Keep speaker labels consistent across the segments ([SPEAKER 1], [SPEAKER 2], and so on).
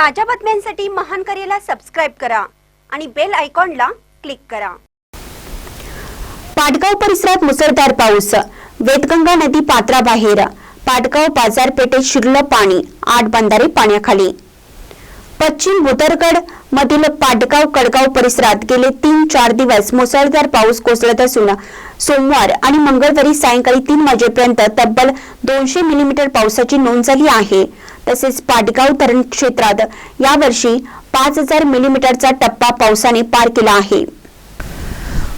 [SPEAKER 1] ताज्या बातम्यांसाठी महान करेला सबस्क्राईब करा आणि बेल आयकॉनला क्लिक करा.
[SPEAKER 2] पाटगाव परिसरात मुसळधार पाऊस. वेदगंगा नदी पात्राबाहेर. पाटगाव बाजारपेठेत शिरलं पाणी. आठ बंधारे पाण्याखाली. पश्चिम भुदरगड मधील पाटगाव कडगाव परिसरात गेले तीन चार दिवस मुसळधार पाऊस कोसळत असून सोमवार आणि मंगळवारी सायंकाळी तीन वाजेपर्यंत तब्बल दोनशे मिलीमीटर पावसाची नोंद झाली आहे. तसेच पाटगाव धरण क्षेत्रात यावर्षी पाच हजार मिलीमीटरचा टप्पा पावसाने पार केला आहे.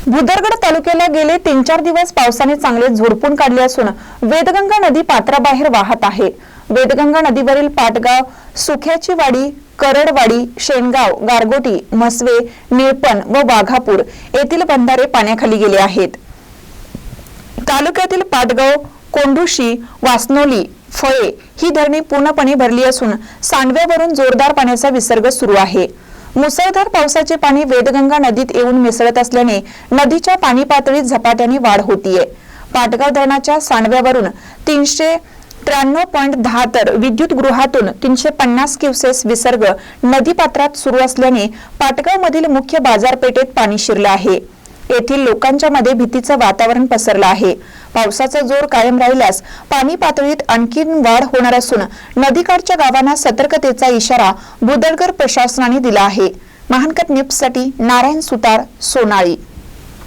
[SPEAKER 3] भुदरगड तालुक्याला गेले तीन चार दिवस पावसाने चांगले झोडपून काढले असून वेदगंगा नदी पात्राबाहेर वाहत आहे. वेदगंगा नदीवरील पाटगाव सुख्याची वाडी करडवाडी शेणगाव गारगोटी म्हसवे निळपण व वाघापूर येथील बंधारे पाण्याखाली गेले आहेत. तालुक्यातील पाटगाव कोंडुशी वासनोली फळे ही धरणे पूर्णपणे भरली असून सांडव्यावरून जोरदार पाण्याचा विसर्ग सुरू आहे. मुसळधार पावसाचे पाणी वेदगंगा नदीत येऊन मिसळत असल्याने नदीच्या पाणी पातळीत झपाट्याने वाढ होतीये. पाटगाव धरणाच्या सांडव्यावरून तीनशे त्र्याण्णव पॉईंट दहा तर विद्युत गृहातून तीनशे पन्नास क्युसेस विसर्ग नदीपात्रात सुरू असल्याने पाटगाव मधील मुख्य बाजारपेठेत पाणी शिरलं आहे. येथील लोकांच्या मध्ये भीतीचं वातावरण पसरलं आहे. पावसाचा जोर कायम राहिल्यास पाणी पातळीत आणखी वाढ होणार असून नदीकाठच्या गावांना सतर्कतेचा इशारा बुदळगड प्रशासनाने दिला आहे. महानकट न्यूजसाठी नारायण सुतार सोनाळी